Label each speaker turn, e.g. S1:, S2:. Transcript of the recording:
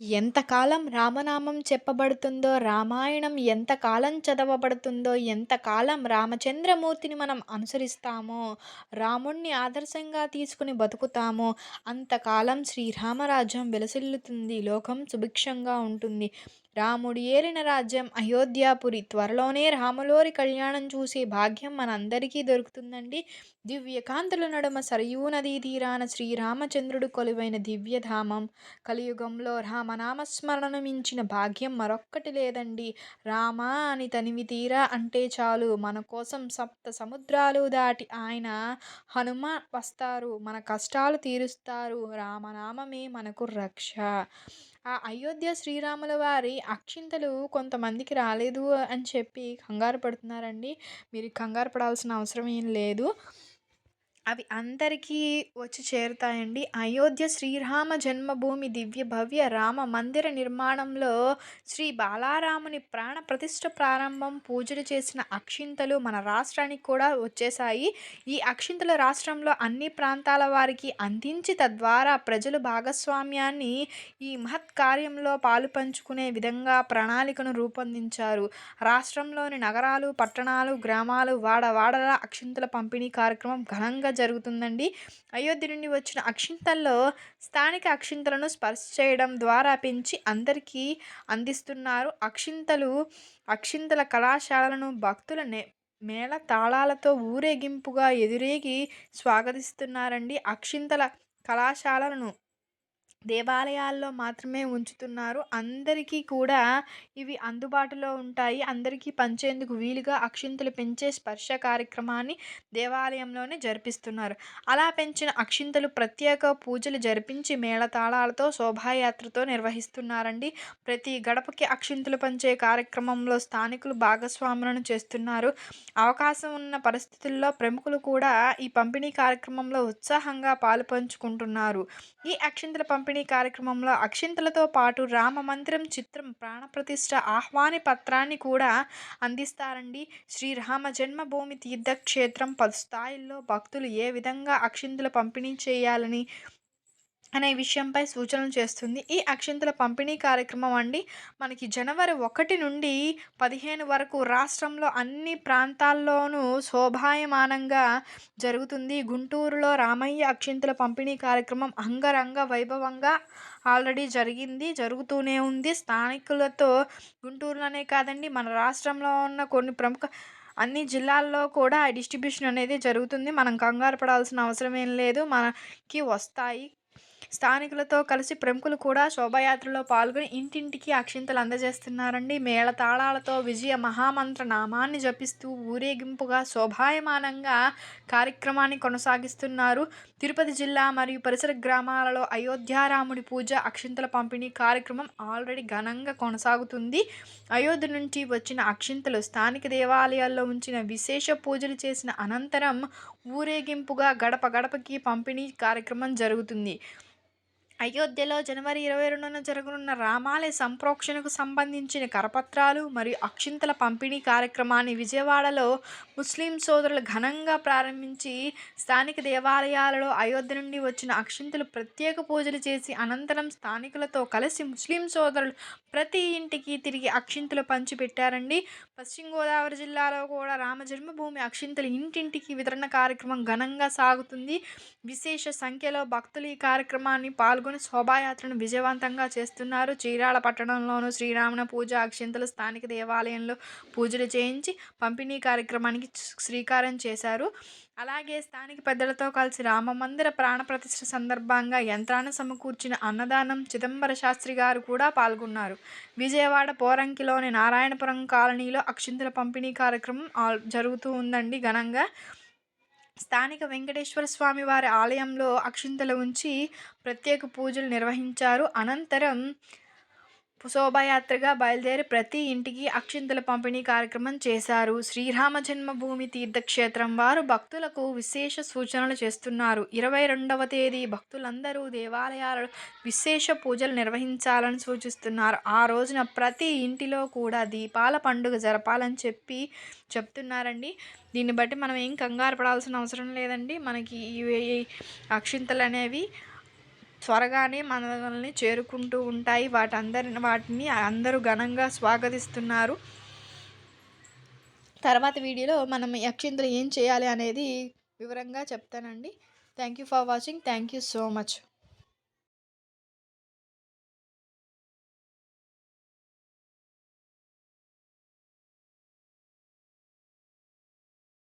S1: ఎంతకాలం రామనామం చెప్పబడుతుందో, రామాయణం ఎంతకాలం చదవబడుతుందో, ఎంతకాలం రామచంద్రమూర్తిని మనం అనుసరిస్తామో, రాముణ్ణి ఆదర్శంగా తీసుకుని బతుకుతామో, అంతకాలం శ్రీరామరాజ్యం విలసిల్లుతుంది. లోకం సుభిక్షంగా ఉంటుంది. రాముడు ఏలిన రాజ్యం అయోధ్యాపురి. త్వరలోనే రాములోరి కళ్యాణం చూసే భాగ్యం మనందరికీ దొరుకుతుందండి. దివ్యకాంతుల నడుమ సరయూ నదీ తీరాన శ్రీరామచంద్రుడు కొలువైన దివ్యధామం. కలియుగంలో రామనామస్మరణను మించిన భాగ్యం మరొక్కటి లేదండి. రామ అని తనివి తీరా అంటే చాలు మన కోసం సప్త సముద్రాలు దాటి ఆయన హనుమ వస్తారు. మన కష్టాలు తీరుస్తారు. రామనామమే మనకు రక్ష. ఆ అయోధ్య శ్రీరాముల వారి అక్షింతలు కొంతమందికి రాలేదు అని చెప్పి కంగారు పడుతున్నారండి. మీరు కంగారు పడాల్సిన అవసరం ఏం లేదు. అవి అందరికీ వచ్చి చేరుతాయండి. అయోధ్య శ్రీరామ జన్మభూమి దివ్య భవ్య రామ మందిర నిర్మాణంలో శ్రీ బాలారాముని ప్రాణ ప్రతిష్ట ప్రారంభం పూజలు చేసిన అక్షింతలు మన రాష్ట్రానికి కూడా వచ్చేసాయి. ఈ అక్షింతలు రాష్ట్రంలో అన్ని ప్రాంతాల వారికి అందించి తద్వారా ప్రజలు భాగస్వామ్యాన్ని ఈ మహత్ కార్యంలో పాలుపంచుకునే విధంగా ప్రణాళికను రూపొందించారు. రాష్ట్రంలోని నగరాలు, పట్టణాలు, గ్రామాలు, వాడవాడల అక్షింతల పంపిణీ కార్యక్రమం ఘనంగా జరుగుతుందండి. అయోధ్య నుండి వచ్చిన అక్షింతల్లో స్థానిక అక్షింతలను స్పర్శ చేయడం ద్వారా పెంచి అందరికీ అందిస్తున్నారు. అక్షింతలు అక్షింతల కళాశాలలను భక్తుల నే మేళ తాళాలతో ఊరేగింపుగా ఎదురేగి స్వాగతిస్తున్నారండి. అక్షింతల కళాశాలలను దేవాలయాల్లో మాత్రమే ఉంచుతున్నారు. అందరికీ కూడా ఇవి అందుబాటులో ఉంటాయి. అందరికీ పంచేందుకు వీలుగా అక్షింతలు పెంచే స్పర్శ కార్యక్రమాన్ని దేవాలయంలోనే జరిపిస్తున్నారు. అలా పెంచిన అక్షింతలు ప్రత్యేక పూజలు జరిపించి మేళతాళాలతో శోభాయాత్రతో నిర్వహిస్తున్నారండి. ప్రతి గడపకి అక్షింతలు పంచే కార్యక్రమంలో స్థానికులు భాగస్వాములను చేస్తున్నారు. అవకాశం ఉన్న పరిస్థితుల్లో ప్రముఖులు కూడా ఈ పంపిణీ కార్యక్రమంలో ఉత్సాహంగా పాలుపంచుకుంటున్నారు. ఈ అక్షింతల పంపిణీ కార్యక్రమంలో అక్షింతలతో పాటు రామ మందిరం చిత్రం, ప్రాణప్రతిష్ఠ ఆహ్వాని పత్రాన్ని కూడా అందిస్తారండి. శ్రీరామ జన్మభూమి తీర్థక్షేత్రం పలు స్థాయిల్లో భక్తులు ఏ విధంగా అక్షింతలు పంపిణీ చేయాలని అనే విషయంపై సూచనలు చేస్తుంది. ఈ అక్షింతల పంపిణీ కార్యక్రమం అండి మనకి జనవరి ఒకటి నుండి పదిహేను వరకు రాష్ట్రంలో అన్ని ప్రాంతాల్లోనూ శోభాయమానంగా జరుగుతుంది. గుంటూరులో రామయ్య అక్షింతల పంపిణీ కార్యక్రమం అంగరంగ వైభవంగా ఆల్రెడీ జరిగింది. జరుగుతూనే ఉంది. స్థానికులతో గుంటూరులోనే కాదండి మన రాష్ట్రంలో ఉన్న కొన్ని ప్రముఖ అన్ని జిల్లాల్లో కూడా డిస్ట్రిబ్యూషన్ అనేది జరుగుతుంది. మనం కంగారు పడాల్సిన అవసరం ఏం లేదు. మనకి వస్తాయి. స్థానికులతో కలిసి ప్రముఖులు కూడా శోభాయాత్రలో పాల్గొని ఇంటింటికి అక్షింతలు అందజేస్తున్నారండి. మేళతాళాలతో విజయ మహామంత్ర నామాన్ని జపిస్తూ ఊరేగింపుగా శోభాయమానంగా కార్యక్రమాన్ని కొనసాగిస్తున్నారు. తిరుపతి జిల్లా మరియు పరిసర గ్రామాలలో అయోధ్యారాముడి పూజ, అక్షింతల పంపిణీ కార్యక్రమం ఆల్రెడీ ఘనంగా కొనసాగుతుంది. అయోధ్య నుంచి వచ్చిన అక్షింతలు స్థానిక దేవాలయాల్లో ఉంచిన విశేష పూజలు చేసిన అనంతరం ఊరేగింపుగా గడప గడపకి పంపిణీ కార్యక్రమం జరుగుతుంది. అయోధ్యలో జనవరి ఇరవై రెండున జరగనున్న రామాలయ సంప్రోక్షణకు సంబంధించిన కరపత్రాలు మరియు అక్షింతల పంపిణీ కార్యక్రమాన్ని విజయవాడలో ముస్లిం సోదరులు ఘనంగా ప్రారంభించి స్థానిక దేవాలయాలలో అయోధ్య నుండి వచ్చిన అక్షింతలు ప్రత్యేక పూజలు చేసి అనంతరం స్థానికులతో కలిసి ముస్లిం సోదరులు ప్రతి ఇంటికి తిరిగి అక్షింతలు పంచిపెట్టారండి. పశ్చిమ గోదావరి జిల్లాలో కూడా రామ జన్మభూమి అక్షింతలు ఇంటింటికి వితరణ కార్యక్రమం ఘనంగా సాగుతుంది. విశేష సంఖ్యలో భక్తులు ఈ కార్యక్రమాన్ని పాల్గొని శోభాయాత్రను విజయవంతంగా చేస్తున్నారు. చీరాల పట్టణంలోనూ శ్రీరాముని పూజ, అక్షింతలు స్థానిక దేవాలయంలో పూజలు చేయించి పంపిణీ కార్యక్రమానికి శ్రీకారం చేశారు. అలాగే స్థానిక పెద్దలతో కలిసి రామమందిర ప్రాణప్రతిష్ఠ సందర్భంగా యంత్రాన్ని సమకూర్చిన అన్నదానం చిదంబర శాస్త్రి గారు కూడా పాల్గొన్నారు. విజయవాడ పోరంకిలోని నారాయణపురం కాలనీలో అక్షింతల పంపిణీ కార్యక్రమం జరుగుతూ ఉందండి ఘనంగా. స్థానిక వెంకటేశ్వర స్వామి వారి ఆలయంలో అక్షింతలు ఉంచి ప్రత్యేక పూజలు నిర్వహించారు. అనంతరం శోభాయాత్రగా బయలుదేరి ప్రతి ఇంటికి అక్షింతల పంపిణీ కార్యక్రమం చేశారు. శ్రీరామ జన్మభూమి తీర్థక్షేత్రం వారు భక్తులకు విశేష సూచనలు చేస్తున్నారు. ఇరవై రెండవ తేదీ భక్తులందరూ దేవాలయాలలో విశేష పూజలు నిర్వహించాలని సూచిస్తున్నారు. ఆ రోజున ప్రతి ఇంటిలో కూడా దీపాల పండుగ జరపాలని చెప్పి చెప్తున్నారండి. దీన్ని బట్టి మనం ఏం కంగారు పడాల్సిన అవసరం లేదండి. మనకి ఈ అక్షింతలు అనేవి త్వరగానే మనల్ని చేరుకుంటూ ఉంటాయి. వాటందరి వాటిని అందరూ ఘనంగా స్వాగతిస్తున్నారు. తర్వాత వీడియోలో మనం యక్షింతలు ఏం చేయాలి అనేది వివరంగా చెప్తానండి. Thank you for watching thank you so much